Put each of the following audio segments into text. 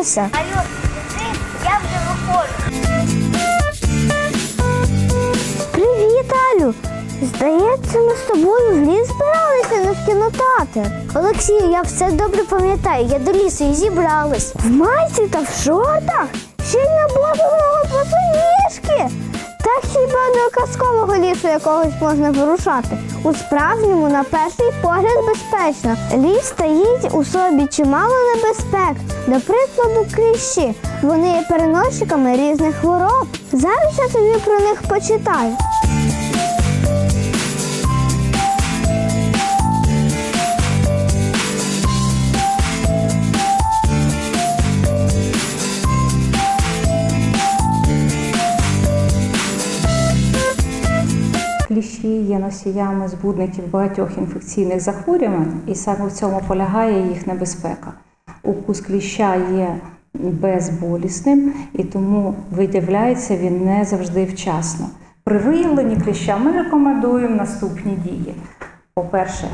тримайся. Алло, я вже виходжу. Привіт, Алю. Здається, ми з тобою в ліс збиралися не в кінотеатр. Олексію, я все добре пам'ятаю. Я до лісу і зібралась. В майці та в шортах? Ще й не мого босоніжки. Хіба до казкового лісу якогось можна вирушати? У справжньому, на перший погляд, безпечно. Ліс таїть у собі чимало небезпек. До прикладу, кліщі. Вони є переносчиками різних хвороб. Зараз я тобі про них почитаю. Кліщі є носіями збудників багатьох інфекційних захворювань, і саме в цьому полягає їх небезпека. Укус кліща є безболісним і тому виявляється він не завжди вчасно. При виявленні кліща ми рекомендуємо наступні дії. По-перше,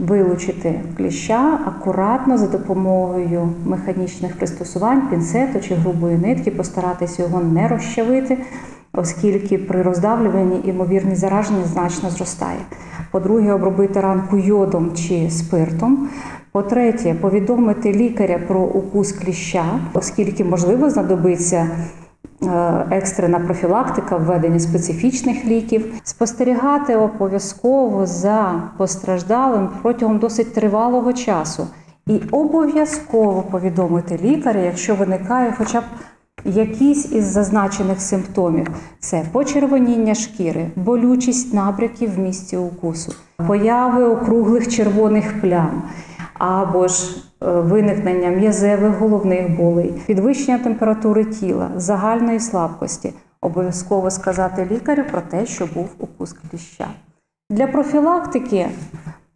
вилучити кліща акуратно за допомогою механічних пристосувань, пінцету чи грубої нитки, постаратися його не розчавити, оскільки при роздавлюванні імовірність зараження значно зростає. По-друге, обробити ранку йодом чи спиртом. По-третє, повідомити лікаря про укус кліща, оскільки можливо знадобиться е, екстрена профілактика, введення специфічних ліків, спостерігати обов'язково за постраждалим протягом досить тривалого часу. І обов'язково повідомити лікаря, якщо виникає хоча б якісь із зазначених симптомів: це почервоніння шкіри, болючість набряків в місці укусу, появи округлих червоних плям. Або ж е, виникнення м'язевих головних болей, підвищення температури тіла, загальної слабкості, обов'язково сказати лікарю про те, що був укус кліща. Для профілактики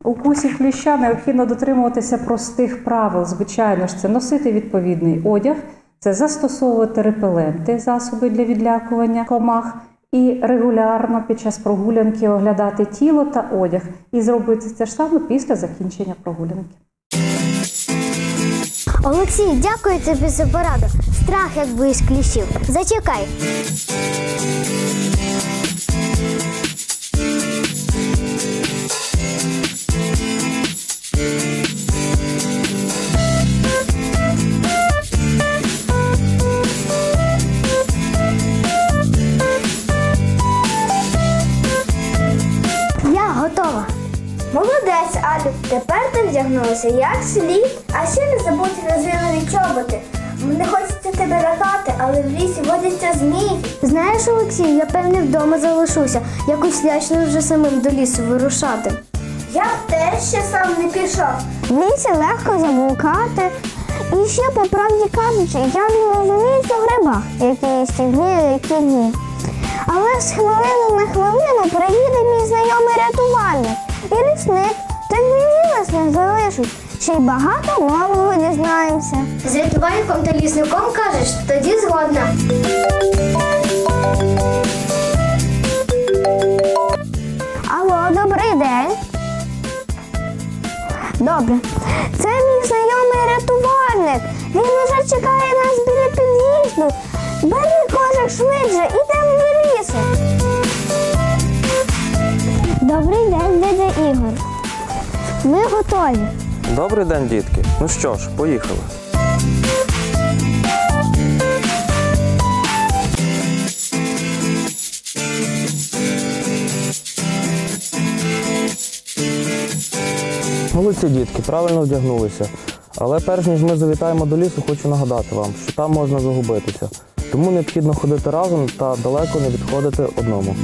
укусів кліща необхідно дотримуватися простих правил. Звичайно ж, це носити відповідний одяг, це застосовувати репеленти, засоби для відлякування комах, і регулярно під час прогулянки оглядати тіло та одяг, і зробити це ж саме після закінчення прогулянки. Олексій, дякую тобі за пораду. Страх якби із кліщів. Зачекай. Вдягнулася як слід. А ще не забудь резинові чоботи. Не хочеться тебе лякати, але в лісі водяться змії. Знаєш, Олексій, я певне вдома залишуся. Якось лячно вже самим до лісу вирушати. Я б теж ще сам не пішов. В лісі легко заблукати. І ще, по правді кажучи, я не розуміюсь у грибах, які є стігні, які ні. Але з хвилини на хвилину приїде мій знайомий рятувальник і лісник, мені нас залишить. Ще й багато нового дізнаємося. З рятувальником та лісником кажеш, тоді згодна. Готові. Добрий день, дітки. Ну що ж, поїхали. Молодці дітки, правильно вдягнулися. Але перш ніж ми завітаємо до лісу, хочу нагадати вам, що там можна загубитися. Тому необхідно ходити разом та далеко не відходити одному.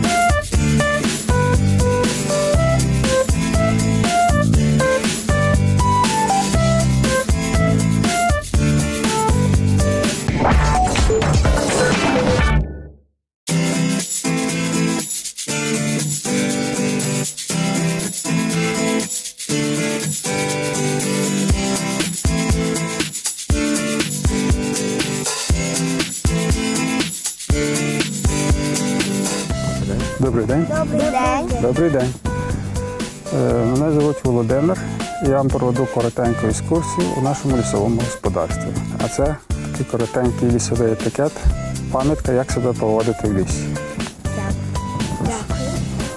Добрий день. Добрий день. Добрий день. Е, Мене звуть Володимир. Я вам проведу коротеньку екскурсію у нашому лісовому господарстві. А це такий коротенький лісовий етикет, пам'ятка, як себе поводити в лісі.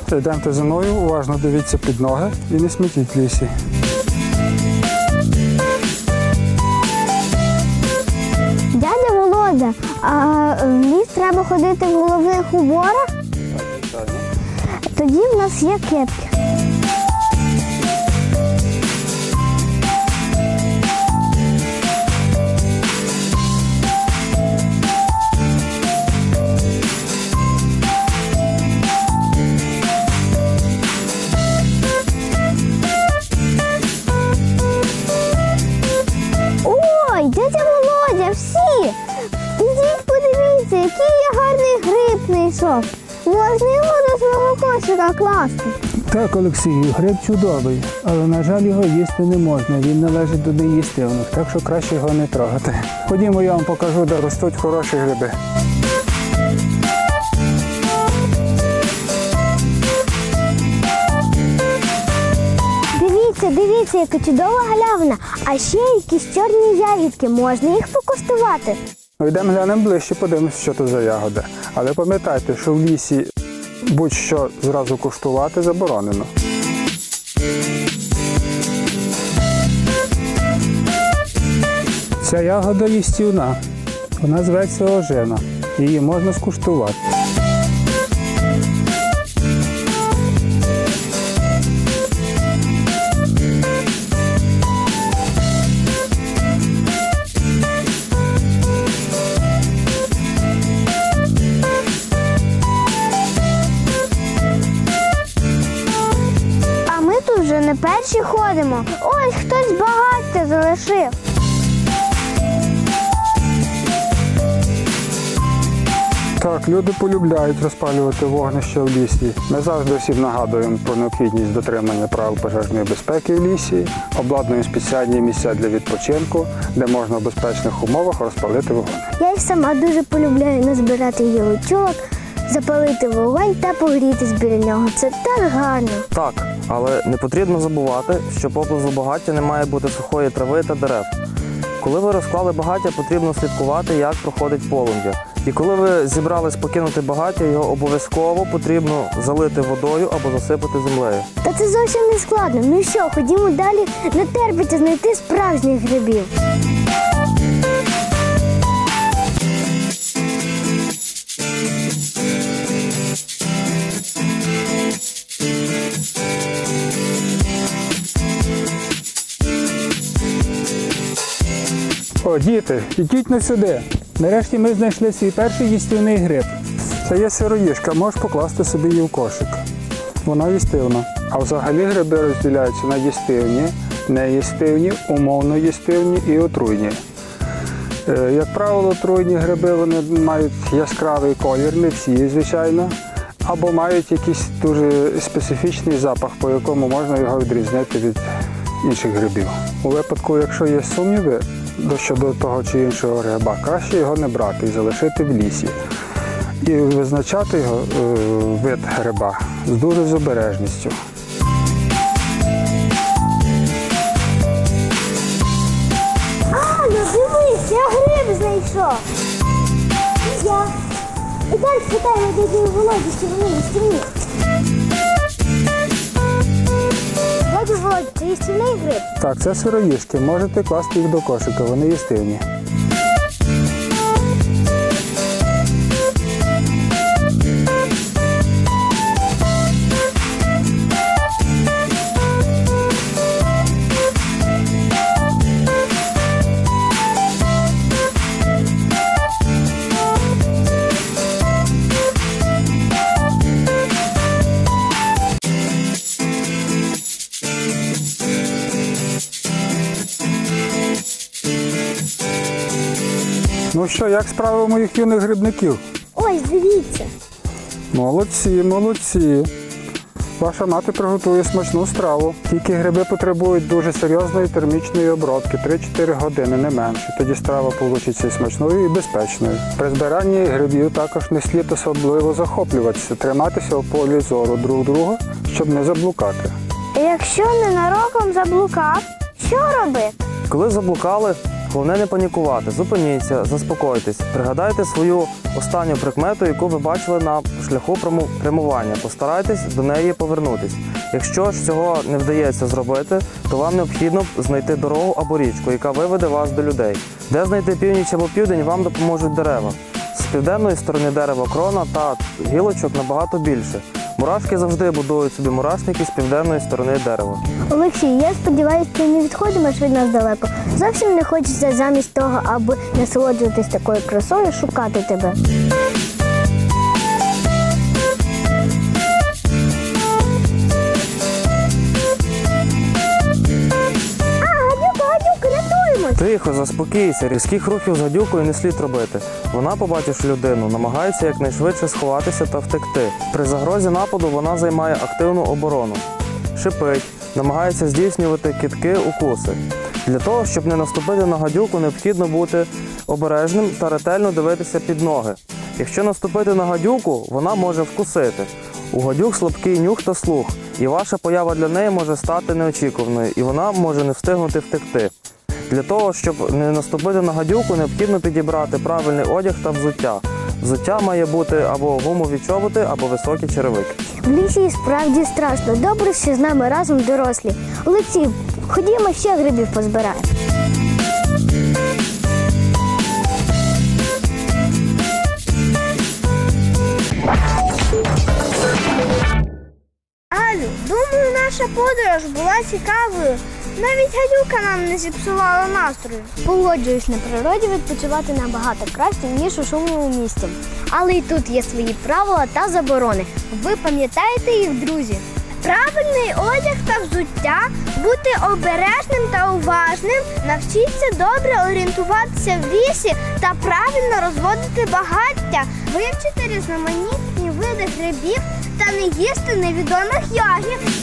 Та Йдемте за мною, уважно дивіться під ноги і не смітіть лісі. Дядя Володя, а в ліс треба ходити в головних уборах? Тоді в нас є кепки. Кошика класти. Так, Олексію, гриб чудовий, але, на жаль, його їсти не можна. Він належить до неїстивних, так що краще його не трогати. Ходімо, я вам покажу, де ростуть хороші гриби. Дивіться, дивіться, яка чудова галявина. А ще якісь чорні ягідки. Можна їх покуштувати. Ну, йдемо глянемо ближче, подивимося, що це за ягода. Але пам'ятайте, що в лісі будь-що зразу куштувати заборонено. Ця ягода їстівна. Вона зветься ожина. Її можна скуштувати. Не ходимо. Ось хтось багаття залишив. Так, люди полюбляють розпалювати вогнище в лісі. Ми завжди всім нагадуємо про необхідність дотримання правил пожежної безпеки в лісі, обладнуємо спеціальні місця для відпочинку, де можна в безпечних умовах розпалити вогонь. Я й сама дуже полюбляю назбирати гілочок, запалити вогонь та погрітись біля нього. Це так гарно. Так, але не потрібно забувати, що поблизу багаття не має бути сухої трави та дерев. Коли ви розклали багаття, потрібно слідкувати, як проходить полум'я. І коли ви зібрались покинути багаття, його обов'язково потрібно залити водою або засипати землею. Та це зовсім не складно. Ну що, ходімо далі, не терпиться знайти справжніх грибів. Діти, ідіть на сюди. Нарешті ми знайшли свій перший їстівний гриб. Це є сироїшка, можеш покласти собі її в кошик. Вона їстивна. А взагалі гриби розділяються на їстивні, неїстивні, умовно їстивні і отруйні. Е, Як правило, отруйні гриби вони мають яскравий колір, не всі, звичайно, або мають якийсь дуже специфічний запах, по якому можна його відрізняти від інших грибів. У випадку, якщо є сумніви щодо того чи іншого гриба, краще його не брати і залишити в лісі. І визначати його е, вид гриба з дуже з обережністю. Ану, дивись, я гриб знайшов. Я. Ідемо спитаємо дяді Володі, чи вони. Володя, Володя, це гриб? Так, це сироїшки. Можете класти їх до кошика, вони їстивні. Ну що, як справи моїх юних грибників? Ось, дивіться. Молодці, молодці. Ваша мати приготує смачну страву. Тільки гриби потребують дуже серйозної термічної обробки 3-4 години, не менше. Тоді страва вийде смачною і безпечною. При збиранні грибів також не слід особливо захоплюватися, триматися у полі зору друг друга, щоб не заблукати. Якщо ненароком заблукав, що робити? Коли заблукали, Головне не панікувати, зупиніться, заспокойтесь, пригадайте свою останню прикмету, яку ви бачили на шляху прямування. Постарайтесь до неї повернутись. Якщо ж цього не вдається зробити, то вам необхідно знайти дорогу або річку, яка виведе вас до людей. Де знайти північ або південь, вам допоможуть дерева. З південної сторони дерева крона та гілочок набагато більше. Мурашки завжди будують собі мурашники з південної сторони дерева. Олексій, я сподіваюся, ти не відходимеш від нас далеко. Зовсім не хочеться замість того, аби насолоджуватись такою красою, шукати тебе. Тихо, заспокійся, різких рухів з гадюкою не слід робити. Вона, побачивши людину, намагається якнайшвидше сховатися та втекти. При загрозі нападу вона займає активну оборону, шипить, намагається здійснювати кітки укуси. Для того, щоб не наступити на гадюку, необхідно бути обережним та ретельно дивитися під ноги. Якщо наступити на гадюку, вона може вкусити. У гадюк слабкий нюх та слух, і ваша поява для неї може стати неочікуваною, і вона може не встигнути втекти. Для того, щоб не наступити на гадюку, необхідно підібрати правильний одяг та взуття. Взуття має бути або гумові чоботи, або високі черевики. В лісі справді страшно. Добре, що з нами разом дорослі. Олексій, ходімо ще грибів позбираємо. Алю, думаю, наша подорож була цікавою. Навіть гадюка нам не зіпсувала настрою. Погоджуюсь, на природі відпочивати набагато краще, ніж у шумному місті. Але і тут є свої правила та заборони. Ви пам'ятаєте їх, друзі? Правильний одяг та взуття, бути обережним та уважним, навчіться добре орієнтуватися в лісі та правильно розводити багаття, вивчити різноманітні види грибів та не їсти невідомих ягід.